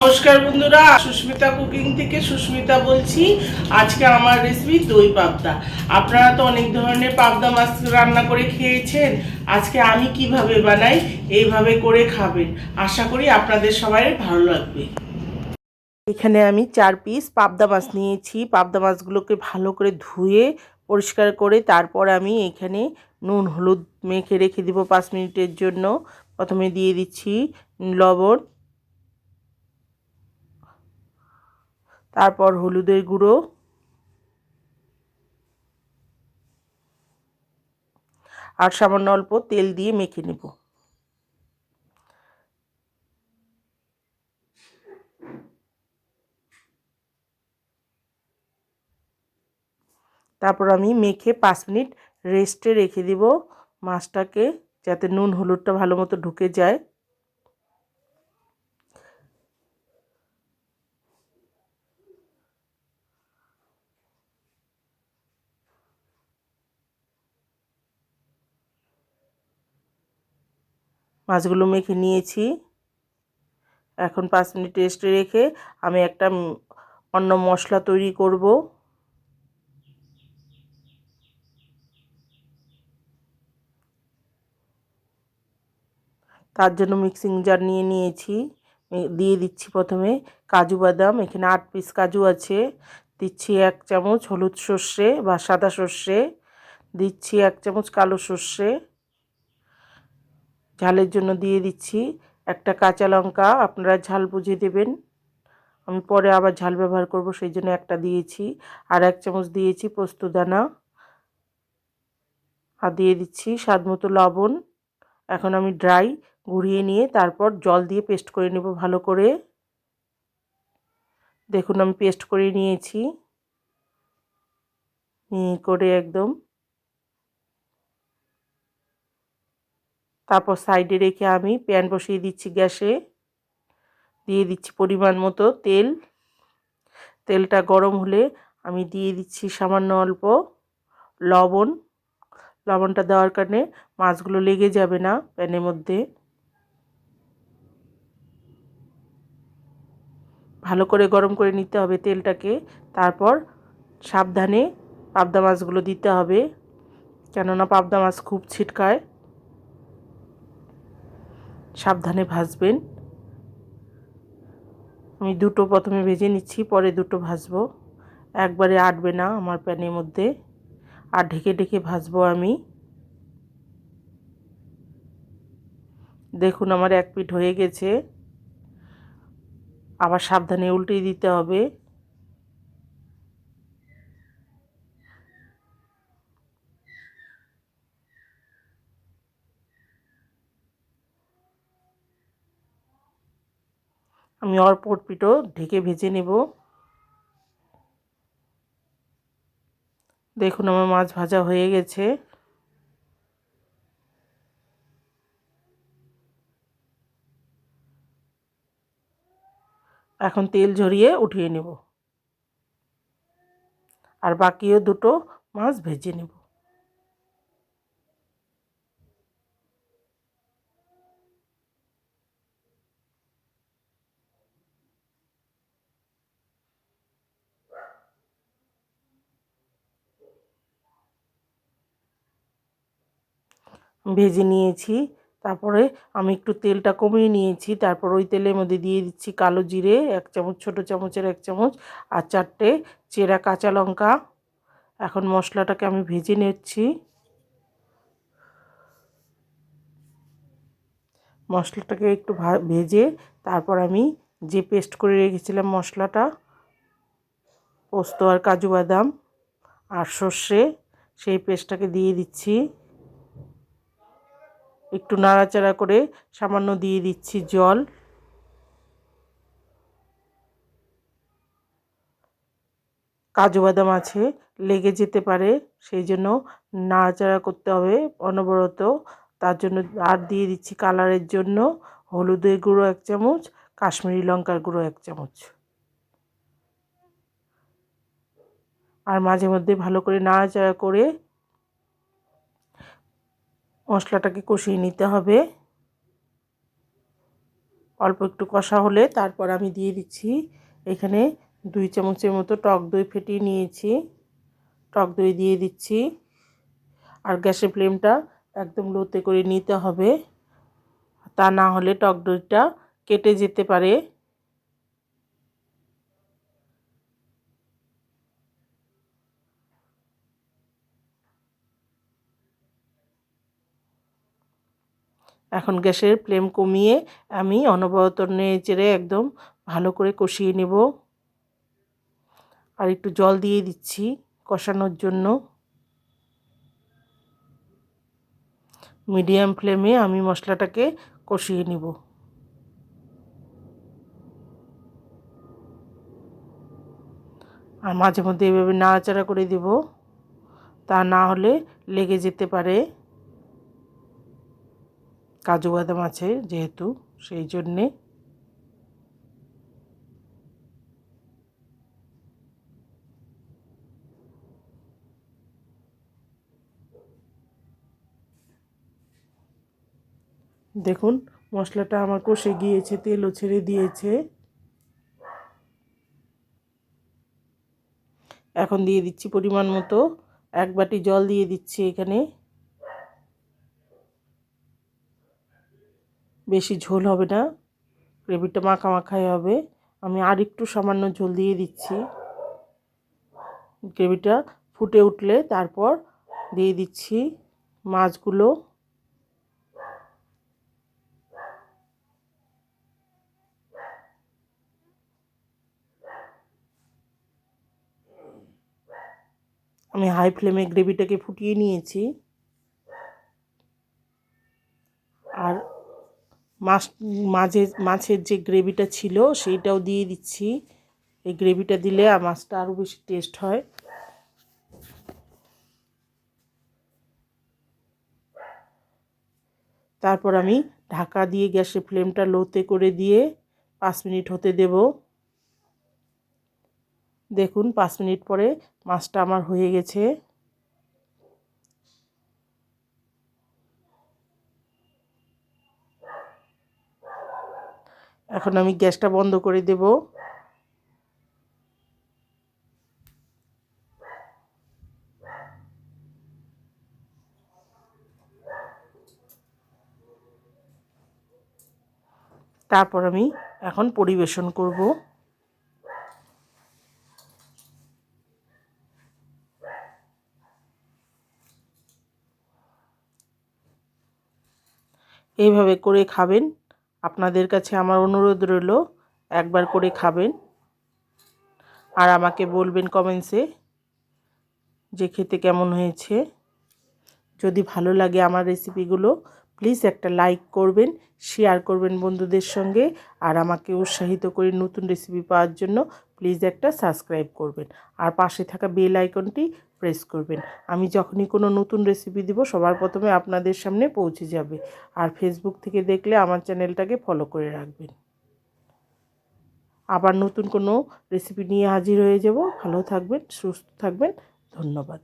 নমস্কার বন্ধুরা, সুস্মিতা কুকিং থেকে সুস্মিতা বলছি। আজকে আমার রেসিপি দই পাবদা। আপনারা তো অনেক ধরনের পাবদা মাছ রান্না করে খেয়েছেন। আজকে আমি কীভাবে বানাই, এইভাবে করে খাবেন। আশা করি আপনাদের সবাই ভালো লাগবে। এখানে আমি চার পিস পাবদা মাছ নিয়েছি। পাবদা মাছগুলোকে ভালো করে ধুয়ে, পরিষ্কার করে তারপর আমি এখানে নুন, হলুদ মেখে রেখে দিব পাঁচ মিনিটের জন্য। প্রথমে দিয়ে দিচ্ছি লবণ তারপর হলুদের গুঁড়ো। আর সামান্য অল্প তেল দিয়ে মেখে নেব। তারপর আমি মেখে পাঁচ মিনিট রেস্টে রেখে দিব মাছটাকে, যাতে নুন হলুদটা ভালো মতো ঢুকে যায়। মাছগুলো মেখে নিয়েছি। এখন পাঁচ মিনিট রেস্টে রেখে আমি একটা অন্য মশলা তৈরি করব। তার জন্য মিক্সিং জার নিয়ে নিয়েছি। দিয়ে দিচ্ছি প্রথমে কাজু বাদাম। এখানে আট পিস কাজু আছে। দিচ্ছি এক চামচ হলুদ সর্ষে বা সাদা সর্ষে। দিচ্ছি এক চামচ কালো সর্ষে। ঝালের জন্য দিয়ে দিচ্ছি। একটা কাঁচা লঙ্কা, আপনারা ঝাল বুঝে দেবেন। আমি পরে আবার ঝাল ব্যবহার করব, সেই জন্য একটা দিয়েছি। আর এক চামচ দিয়েছি পোস্ত দানা। আর দিয়ে দিচ্ছি স্বাদ মতো লবণ। এখন আমি ড্রাই গুঁড়িয়ে নিয়ে তারপর জল দিয়ে পেস্ট করে নেব ভালো করে। দেখুন, আমি পেস্ট করে নিয়েছি। করে একদম তারপর সাইডে রেখে আমি প্যান বসিয়ে দিচ্ছি গ্যাসে। দিয়ে দিচ্ছি পরিমাণ মতো তেল। তেলটা গরম হলে আমি দিয়ে দিচ্ছি সামান্য অল্প লবণ। লবণটা দেওয়ার কারণে মাছগুলো লেগে যাবে না প্যানের মধ্যে। ভালো করে গরম করে নিতে হবে তেলটাকে। তারপর সাবধানে পাবদা মাছগুলো দিতে হবে। কেননা পাবদা মাছ খুব ছিটকায়। সাবধানে ভাজবেন। আমি দুটো প্রথমে ভেজে নিচ্ছি, পরে দুটো ভাজবো। একবারে আটবে না আমার প্যানের মধ্যে। আর ঢেকে ঢেকে ভাজবো আমি। দেখুন আমার এক পিঠ হয়ে গেছে। আবার সাবধানে উল্টে দিতে হবে। আমি অল্প পিঠো ঢেকে ভেজে নেব। দেখুন আমার মাছ ভাজা হয়ে গেছে। এখন তেল ঝরিয়ে উঠিয়ে নেব। আর বাকিও দুটো মাছ ভেজে নেব। ভেজে নিয়েছি। তারপরে আমি একটু তেলটা কমিয়ে নিয়েছি। তারপর ওই তেলের মধ্যে দিয়ে দিচ্ছি কালো জিরে, এক চামচ, ছোটো চামচের এক চামচ আর চারটে চেরা কাঁচা লঙ্কা। এখন মশলাটাকে আমি ভেজে নিচ্ছি। মশলাটাকে একটু ভেজে তারপর আমি যে পেস্ট করে রেখেছিলাম মশলাটা, পোস্ত আর কাজু বাদাম আর সর্ষে, সেই পেস্টটাকে দিয়ে দিচ্ছি। একটু নাড়াচাড়া করে সামান্য দিয়ে দিচ্ছি জল। কাজু বাদাম আছে, লেগে যেতে পারে, সেই জন্য নাড়াচাড়া করতে হবে অনবরত। তার জন্য আর দিয়ে দিচ্ছি কালারের জন্য হলুদের গুঁড়ো এক চামচ, কাশ্মীরি লঙ্কার গুঁড়ো এক চামচ। আর মাঝে মধ্যে ভালো করে নাড়াচাড়া করে মশলাটাকে কষিয়ে নিতে হবে। অল্প একটু কষা হলে তারপর আমি দিয়ে দিচ্ছি এখানে দুই চামচের মতো টক দই ফেটিয়ে নিয়েছি। টক দই দিয়ে দিচ্ছি। আর গ্যাসের ফ্লেমটা একদম লোতে করে নিতে হবে। তা না হলে টক দইটা কেটে যেতে পারে। এখন গ্যাসের ফ্লেম কমিয়ে আমি অনবরত নেড়ে একদম ভালো করে কষিয়ে নেব। আর একটু জল দিয়ে দিচ্ছি কষানোর জন্য। মিডিয়াম ফ্লেমে আমি মশলাটাকে কষিয়ে নিব। আর মাঝে মধ্যে এভাবে নাড়াচাড়া করে দেব। তা না হলে লেগে যেতে পারে। কাজু বাদাম আছে যেহেতু, সেই জন্যে। দেখুন, মশলাটা আমার কষে গিয়েছে, তেলও ছেড়ে দিয়েছে। এখন দিয়ে দিচ্ছি পরিমাণ মতো। এক বাটি জল দিয়ে দিচ্ছি এখানে। বেশি ঝোল হবে না। গ্রেভিটা মাখা মাখাই হবে। আমি আর একটু সামান্য ঝোল দিয়ে দিচ্ছি। গ্রেভিটা ফুটে উঠলে তারপর দিয়ে দিচ্ছি মাছগুলো। আমি হাই ফ্লেমে গ্রেভিটাকে ফুটিয়ে নিয়েছি আর মাছ, মাঝে, মাছের যে গ্রেভিটা ছিল সেইটাও দিয়ে দিচ্ছি। এই গ্রেভিটা দিলে মাছটা আরও বেশি টেস্ট হয়। তারপর আমি ঢাকা দিয়ে গ্যাসের ফ্লেমটা লোতে করে দিয়ে পাঁচ মিনিট হতে দেব। দেখুন, পাঁচ মিনিট পরে মাছটা আমার হয়ে গেছে। এখন আমি গ্যাসটা বন্ধ করে দেব। তারপর আমি এখন পরিবেশন করব। এইভাবে করে খাবেন। আপনাদের কাছে আমার অনুরোধ রইল, একবার করে খাবেন। আর আমাকে বলবেন কমেন্টসে যে খেতে কেমন হয়েছে। যদি ভালো লাগে আমার রেসিপিগুলো, প্লিজ একটা লাইক করবেন, শেয়ার করবেন বন্ধুদের সঙ্গে। আর আমাকে উৎসাহিত করে নতুন রেসিপি পাওয়ার জন্য প্লিজ একটা সাবস্ক্রাইব করবেন। আর পাশে থাকা বেল আইকনটি প্রেস করবেন। আমি যখনই কোনো নতুন রেসিপি দিব, সবার প্রথমে আপনাদের সামনে পৌঁছে যাবে। আর ফেসবুক থেকে দেখলে আমার চ্যানেলটাকে ফলো করে রাখবেন। আবার নতুন কোনো রেসিপি নিয়ে হাজির হয়ে যাব। ভালো থাকবেন, সুস্থ থাকবেন। ধন্যবাদ।